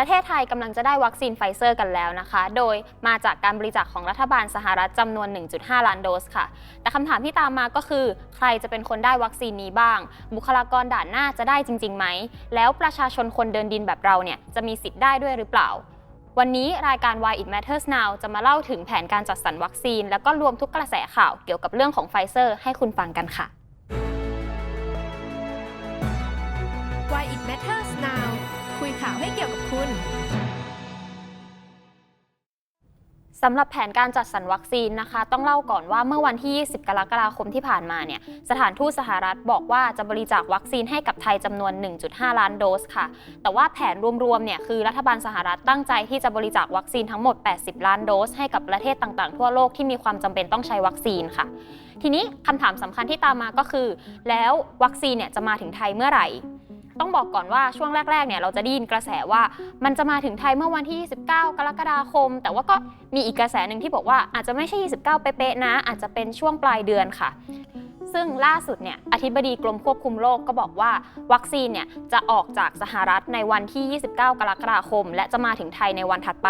ประเทศไทยกำลังจะได้วัคซีนไฟเซอร์กันแล้วนะคะ โดยมาจากการบริจาคของรัฐบาลสหรัฐจำนวน 1.5 ล้านโดสค่ะ แต่คำถามที่ตามมาก็คือ ใครจะเป็นคนได้วัคซีนนี้บ้าง บุคลากรด่านหน้าจะได้จริงๆไหม แล้วประชาชนคนเดินดินแบบเราเนี่ยจะมีสิทธิ์ได้ด้วยหรือเปล่าวันนี้รายการ Why It Matters Now จะมาเล่าถึงแผนการจัดสรรวัคซีน แล้วก็รวมทุกกระแสข่าวเกี่ยวกับเรื่องของไฟเซอร์ให้คุณฟังกันค่ะ สำหรับแผนการจัดสรรวัคซีนนะคะ ต้องเล่าก่อนว่าเมื่อวันที่ 20 กรกฎาคมที่ผ่านมาเนี่ยสถานทูตสหรัฐบอกว่าจะบริจาควัคซีนให้กับไทยจำนวน 1.5 ล้านโดสค่ะ แต่ว่าแผนรวมๆเนี่ยคือรัฐบาลสหรัฐตั้งใจที่จะบริจาควัคซีนทั้งหมด 80 ล้านโดส ให้กับประเทศต่างๆ ทั่วโลกที่มีความจำเป็นต้องใช้วัคซีนค่ะ ทีนี้คำถามสำคัญที่ตามมาก็คือ แล้ววัคซีนเนี่ยจะมาถึงไทยเมื่อไหร่ ต้องบอกก่อนว่าช่วงแรกๆเนี่ยเราจะได้ยินกระแสว่ามันจะมาถึงไทยเมื่อวันที่ 29 กรกฎาคม แต่ว่าก็มีอีกกระแสหนึ่งที่บอกว่าอาจจะไม่ใช่ 29 เป๊ะๆนะ อาจจะเป็นช่วงปลายเดือนค่ะ ซึ่งล่าสุดเนี่ยอธิบดีกรมควบคุมโรคก็บอกว่า วัคซีนเนี่ยจะออกจากสหรัฐในวันที่ 29 กรกฎาคม และจะมาถึงไทยในวันถัดไป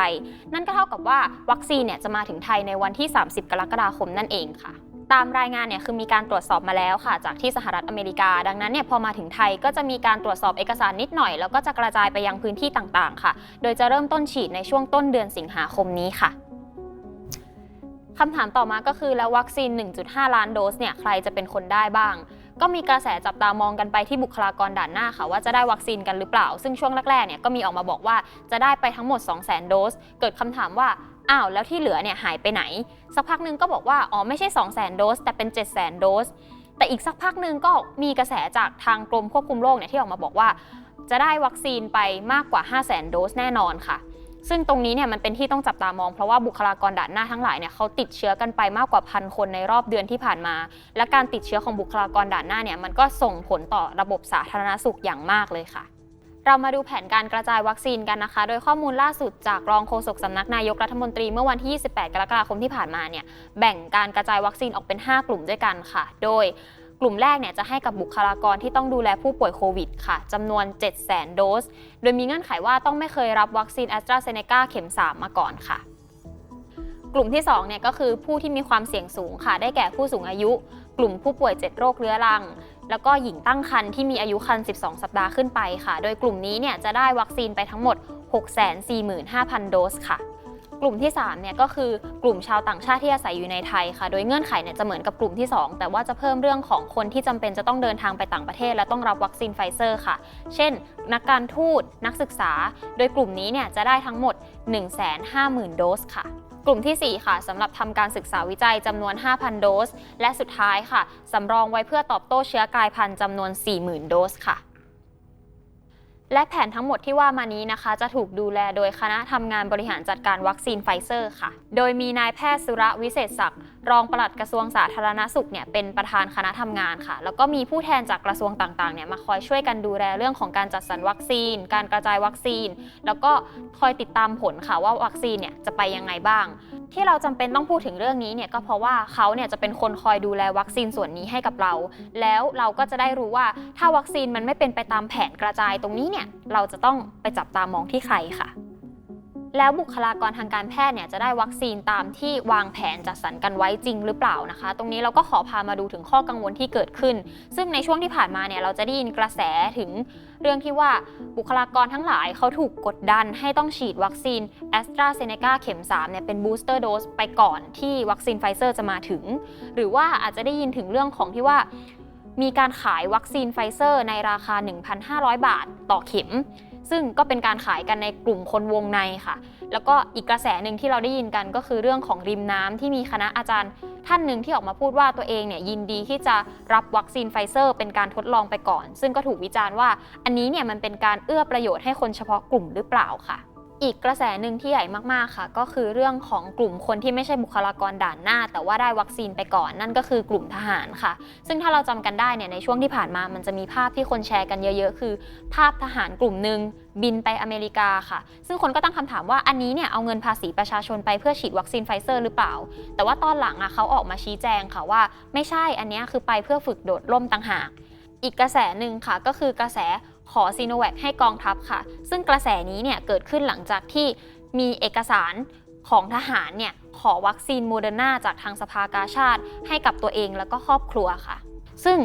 นั่นก็เท่ากับว่าวัคซีนเนี่ยจะมาถึงไทยในวันที่ 30 กรกฎาคมนั่นเองค่ะ ตามรายงานเนี่ยคือมีการตรวจสอบมาแล้วค่ะ จากที่สหรัฐอเมริกา ดังนั้นเนี่ยพอมาถึงไทยก็จะมีการตรวจสอบเอกสารนิดหน่อย แล้วก็จะกระจายไปยังพื้นที่ต่างๆ ค่ะ โดยจะเริ่มต้นฉีดในช่วงต้นเดือนสิงหาคมนี้ค่ะคำถามต่อมาก็คือแล้ววัคซีน 1.5 ล้านโดสเนี่ยใครจะเป็นคนได้บ้าง ก็มีกระแสจับตามองกันไปที่บุคลากรด่านหน้าค่ะ ว่าจะได้วัคซีนกันหรือเปล่า ซึ่งช่วงแรกๆเนี่ยก็มีออกมาบอกว่าจะได้ไปทั้งหมด 200,000 โดส เกิดคำถามว่า อ้าวแล้วที่เหลือเนี่ยหายไปไหน สักพักหนึ่งก็บอกว่าอ๋อไม่ใช่ 200,000 โดส แต่เป็น 7 0 0 0 0 โดส แต่อีกสักพักหนึ่งก็มีกระแสจากทางกรมควบคุมโรคเนี่ยที่ออกมาบอกว่า จะได้วัคซีนไปมากกว่า 500,000 โดสแน่นอนค่ะ ซึ่งตรงนี้เนี่ยมันเป็นที่ต้องจับตามองเพราะว่าบุคลากรด่านหน้าทั้งหลายเนี่ยเขาติดเชื้อกันไปมากกว่าพันคนในรอบเดือนที่ผ่านมา และการติดเชื้อของบุคลากรด่านหน้าเนี่ยมันก็ส่งผลต่อระบบสาธารณสุขอย่างมากเลยค่ะ เรามาดูแผนการกระจายวัคซีนกันนะคะ โดยข้อมูลล่าสุดจากรองโฆษกสำนักนายกรัฐมนตรีเมื่อวันที่ 28 กรกฎาคมที่ผ่านมาเนี่ยแบ่งการกระจายวัคซีนออกเป็น 5 กลุ่มด้วยกันค่ะ โดยกลุ่มแรกเนี่ยจะให้กับบุคลากรที่ต้องดูแลผู้ป่วยโควิดค่ะจำนวน 700,000 โดส โดยมีเงื่อนไขว่าต้องไม่เคยรับวัคซีนแอสตราเซเนกาเข็ม 3 มาก่อนค่ะ กลุ่มที่2เนี่ยก็คือผู้ที่มีความเสี่ยงสูงค่ะ ได้แก่ผู้สูงอายุ กลุ่มผู้ป่วย 7 โรคเรื้อรัง แล้วก็หญิงตั้งครรภ์ที่มีอายุครรภ์ 12 สัปดาห์ขึ้นไปค่ะ โดยกลุ่มนี้เนี่ยจะได้วัคซีนไปทั้งหมด 645,000 โดสค่ะ กลุ่มที่3เนี่ยก็คือกลุ่มชาวต่างชาติที่อาศัยอยู่ในไทยค่ะ โดยเงื่อนไขเนี่ยจะเหมือนกับกลุ่มที่ 2 แต่ว่าจะเพิ่มเรื่องของคนที่จำเป็นจะต้องเดินทางไปต่างประเทศ และต้องรับวัคซีนไฟเซอร์ค่ะ เช่น นักการทูตนักศึกษา โดยกลุ่มนี้เนี่ยจะได้ทั้งหมด 150,000 โดสค่ะ กลุ่มทีสี่ 4 ค่ะสำหรับทำการศึกษาวิจัยจำนวน 5,000 โดส และสุดท้ายค่ะสำรองไว้เพื่อตอบโต้เชื้อกลายพันธุ์จำนวน 40,000 โดสค่ะ และแผนทั้งหมดที่ว่ามานี้นะคะ จะถูกดูแลโดยคณะทำงานบริหารจัดการวัคซีนไฟเซอร์ค่ะ โดยมีนายแพทย์สุระวิเศษศักดิ์รองปลัดกระทรวงสาธารณสุขเนี่ยเป็นประธานคณะทำงานค่ะ แล้วก็มีผู้แทนจากกระทรวงต่างๆเนี่ยมาคอยช่วยกันดูแลเรื่องของการจัดสรรวัคซีน การกระจายวัคซีน แล้วก็คอยติดตามผลค่ะว่าวัคซีนเนี่ยจะไปยังไงบ้าง ที่เราจำเป็นต้องพูดถึงเรื่องนี้เนี่ยก็เพราะว่าเขาเนี่ยจะเป็นคนคอยดูแลวัคซีนส่วนนี้ให้กับเรา แล้วเราก็จะได้รู้ว่าถ้าวัคซีนมันไม่เป็นไปตามแผนกระจายตรงนี้เนี่ยเราจะต้องไปจับตามองที่ใครค่ะ แล้วบุคลากรทางการแพทย์เนี่ยจะได้วัคซีนตามที่วางแผนจัดสรรกันไว้จริงหรือเปล่านะคะ ตรงนี้เราก็ขอพามาดูถึงข้อกังวลที่เกิดขึ้น ซึ่งในช่วงที่ผ่านมาเนี่ยเราจะได้ยินกระแสถึงเรื่องที่ว่าบุคลากรทั้งหลายเขาถูกกดดันให้ต้องฉีดวัคซีนแอสตราเซเนกาเข็ม3เนี่ยเป็นบูสเตอร์โดสไปก่อนที่วัคซีนไฟเซอร์จะมาถึง หรือว่าอาจจะได้ยินถึงเรื่องของที่ว่ามีการขายวัคซีนไฟเซอร์ในราคา 1,500 บาทต่อเข็ม ซึ่งก็เป็นการขายกันในกลุ่มคนวงในค่ะ แล้วก็อีกกระแสหนึ่งที่เราได้ยินกันก็คือเรื่องของริมน้ำที่มีคณะอาจารย์ท่านหนึ่งที่ออกมาพูดว่าตัวเองเนี่ยยินดีที่จะรับวัคซีนไฟเซอร์ เป็นการทดลองไปก่อน ซึ่งก็ถูกวิจารณ์ว่า อันนี้เนี่ยมันเป็นการเอื้อประโยชน์ให้คนเฉพาะกลุ่มหรือเปล่าค่ะ อีกกระแสหนึ่งที่ใหญ่มากๆค่ะ ก็คือเรื่องของกลุ่มคนที่ไม่ใช่บุคลากรด่านหน้า แต่ว่าได้วัคซีนไปก่อนนั่นก็คือกลุ่มทหารค่ะ ซึ่งถ้าเราจำกันได้เนี่ยในช่วงที่ผ่านมามันจะมีภาพที่คนแชร์กันเยอะๆ คือ ภาพทหารกลุ่มหนึ่งบินไปอเมริกาค่ะ ซึ่งคนก็ตั้งคำถามว่าอันนี้เนี่ยเอาเงินภาษีประชาชนไปเพื่อฉีดวัคซีนไฟเซอร์หรือเปล่า แต่ว่าตอนหลังอะเขาออกมาชี้แจงค่ะว่า ไม่ใช่อันนี้คือไปเพื่อฝึกโดดร่มต่างหากอีกกระแสหนึ่งค่ะก็คือกระแส ขอซีโนแวคให้กองทัพค่ะ ซึ่งกระแสนี้เนี่ยเกิดขึ้นหลังจากที่มีเอกสารของทหารเนี่ยขอวัคซีนโมเดอร์นาจากทางสภากาชาติ ให้กับตัวเองแล้วก็ครอบครัวค่ะ ซึ่ง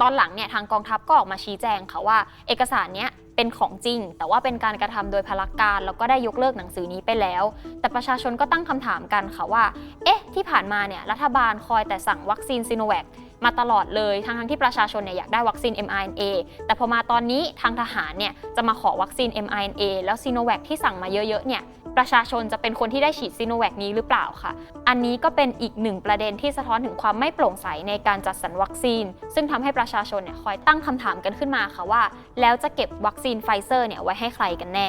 ตอนหลังเนี่ยทางกองทัพก็ออกมาชี้แจงค่ะว่า เอกสารเนี้ยเป็นของจริง แต่ว่าเป็นการกระทำโดยพลการแล้วก็ได้ยกเลิกหนังสือนี้ไปแล้ว แต่ประชาชนก็ตั้งคำถามกันค่ะว่า เอ๊ะ ที่ผ่านมาเนี่ยรัฐบาลคอยแต่สั่งวัคซีนซีโนแวค มาตลอดเลยทั้งทั้งที่ประชาชนเนี่ยอยากได้วัคซีน mRNA แต่พอมาตอนนี้ทางทหารเนี่ยจะมาขอวัคซีน mRNA แล้วซีโนแวคที่สั่งมาเยอะๆเนี่ยประชาชนจะเป็นคนที่ได้ฉีดซีโนแวคนี้หรือเปล่าค่ะ อันนี้ก็เป็นอีกหนึ่งประเด็นที่สะท้อนถึงความไม่โปร่งใสในการจัดสรรวัคซีน ซึ่งทำให้ประชาชนเนี่ยคอยตั้งคำถามกันขึ้นมาค่ะว่า แล้วจะเก็บวัคซีนไฟเซอร์เนี่ยไว้ให้ใครกันแน่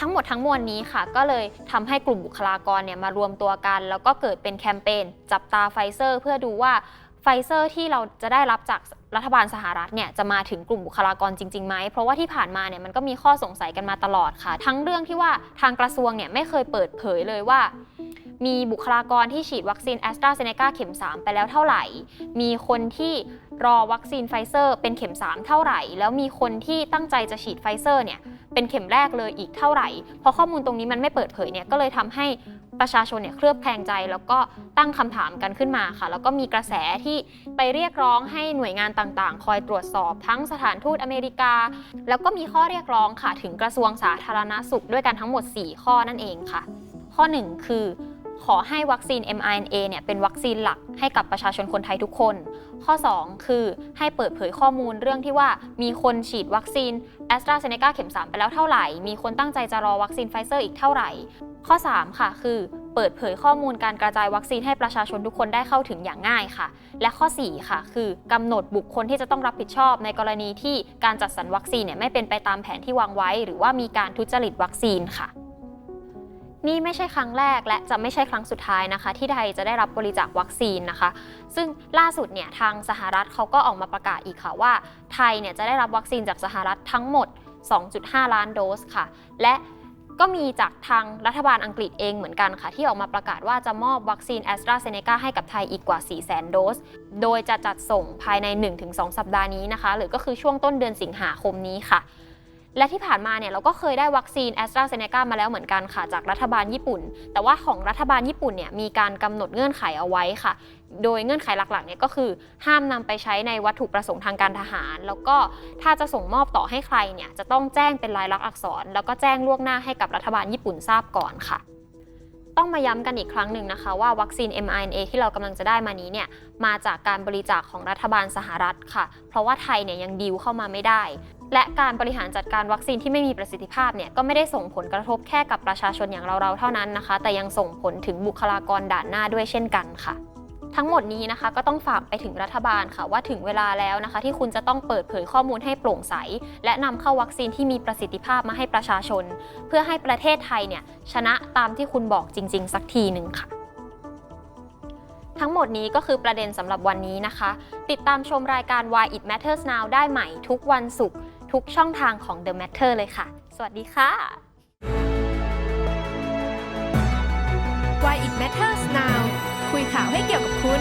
ทั้งหมดทั้งมวลนี้ค่ะ ก็เลยทำให้กลุ่มบุคลากรเนี่ยมารวมตัวกัน แล้วก็เกิดเป็นแคมเปญจับตาไฟเซอร์ เพื่อดูว่าไฟเซอร์ที่เราจะได้รับจากรัฐบาลสหรัฐเนี่ยจะมาถึงกลุ่มบุคลากรจริงๆไหม เพราะว่าที่ผ่านมาเนี่ยมันก็มีข้อสงสัยกันมาตลอดค่ะ ทั้งเรื่องที่ว่าทางกระทรวงเนี่ยไม่เคยเปิดเผยเลยว่า มีบุคลากรที่ฉีดวัคซีนแอสตราเซเนกาเข็ม 3 ไปแล้วเท่าไหร่ มีคนที่รอวัคซีนไฟเซอร์เป็นเข็ม 3 เท่าไหร่ แล้วมีคนที่ตั้งใจจะฉีดไฟเซอร์เนี่ย เป็นเข็มแรกเลยอีกเท่าไหร่ เพราะข้อมูลตรงนี้มันไม่เปิดเผยเนี่ยก็เลยทำให้ประชาชนเนี่ยเคลือบแคลงใจ แล้วก็ตั้งคำถามกันขึ้นมาค่ะ แล้วก็มีกระแสที่ไปเรียกร้องให้หน่วยงานต่างๆ คอยตรวจสอบทั้งสถานทูตอเมริกา แล้วก็มีข้อเรียกร้องค่ะถึงกระทรวงสาธารณสุขด้วยกันทั้งหมด 4 ข้อนั่นเองค่ะ ข้อ 1 คือ ขอให้วัคซีน mRNA เนี่ยเป็นวัคซีนหลักให้กับประชาชนคนไทยทุกคน ข้อ 2 คือให้เปิดเผยข้อมูลเรื่องที่ว่ามีคนฉีดวัคซีน a s t r a z เซ e c a เข็ม 3 ไปแล้วเท่าไหร่ มีคนตั้งใจจะรอวัคซีนไฟเซอร์อีกเท่าไหร่ ข้อ 3 ค่ะ คือเปิดเผยข้อมูลการกระจายวัคซีนให้ประชาชนทุกคนได้เข้าถึงอย่างง่ายค่ะ และข้อ 4 ค่ะ คือกำหนดบุคคลที่จะต้องรับผิดชอบ ในกรณีที่การจัดสรรวัคซีนเนี่ยไม่เป็นไปตามแผนที่วางไว้ หรือว่ามีการทุจริตวัคซีนค่ะ นี่ไม่ใช่ครั้งแรกและจะไม่ใช่ครั้งสุดท้ายนะคะ ที่ไทยจะได้รับบริจาควัคซีนนะคะ ซึ่งล่าสุดเนี่ยทางสหรัฐเขาก็ออกมาประกาศอีกค่ะว่า ไทยเนี่ยจะได้รับวัคซีนจากสหรัฐทั้งหมด 2.5 ล้านโดสค่ะ และก็มีจากทางรัฐบาลอังกฤษเองเหมือนกันค่ะ ที่ออกมาประกาศว่าจะมอบวัคซีนแอสตราเซเนกาให้กับไทยอีกกว่า 400,000 โดส โดยจะจัดส่งภายใน 1-2 สัปดาห์นี้นะคะ หรือก็คือช่วงต้นเดือนสิงหาคมนี้ค่ะ และที่ผ่านมาเนี่ยเราก็เคยได้วัคซีนแอสตราเซเนกามาแล้วเหมือนกันค่ะ จากรัฐบาลญี่ปุ่น แต่ว่าของรัฐบาลญี่ปุ่นเนี่ยมีการกำหนดเงื่อนไขเอาไว้ค่ะ โดยเงื่อนไขหลักๆเนี่ยก็คือ ห้ามนำไปใช้ในวัตถุประสงค์ทางการทหาร แล้วก็ถ้าจะส่งมอบต่อให้ใครเนี่ยจะต้องแจ้งเป็นลายลักษณ์อักษร แล้วก็แจ้งล่วงหน้าให้กับรัฐบาลญี่ปุ่นทราบก่อนค่ะต้องมาย้ำกันอีกครั้งหนึ่งนะคะว่าวัคซีน mRNA ที่เรากำลังจะได้มานี้เนี่ยมาจากการบริจาคของรัฐบาลสหรัฐค่ะ เพราะว่าไทยเนี่ยยังดีลเข้ามาไม่ได้ และการบริหารจัดการวัคซีนที่ไม่มีประสิทธิภาพเนี่ยก็ไม่ได้ส่งผลกระทบแค่กับประชาชนอย่างเราๆเท่านั้นนะคะ แต่ยังส่งผลถึงบุคลากรด่านหน้าด้วยเช่นกันค่ะทั้งหมดนี้นะคะก็ต้องฝากไปถึงรัฐบาลค่ะ ว่าถึงเวลาแล้วนะคะ ที่คุณจะต้องเปิดเผยข้อมูลให้โปร่งใส และนำเข้าวัคซีนที่มีประสิทธิภาพมาให้ประชาชน เพื่อให้ประเทศไทยเนี่ยชนะตามที่คุณบอกจริง ๆ สักทีหนึ่งค่ะ ทั้งหมดนี้ก็คือประเด็นสำหรับวันนี้นะคะ ติดตามชมรายการ Why It Matters Now ได้ใหม่ทุกวันศุกร์ ทุกช่องทางของ The Matter เลยค่ะ สวัสดีค่ะ Why it matters now คุยข่าวให้เกี่ยวกับคุณ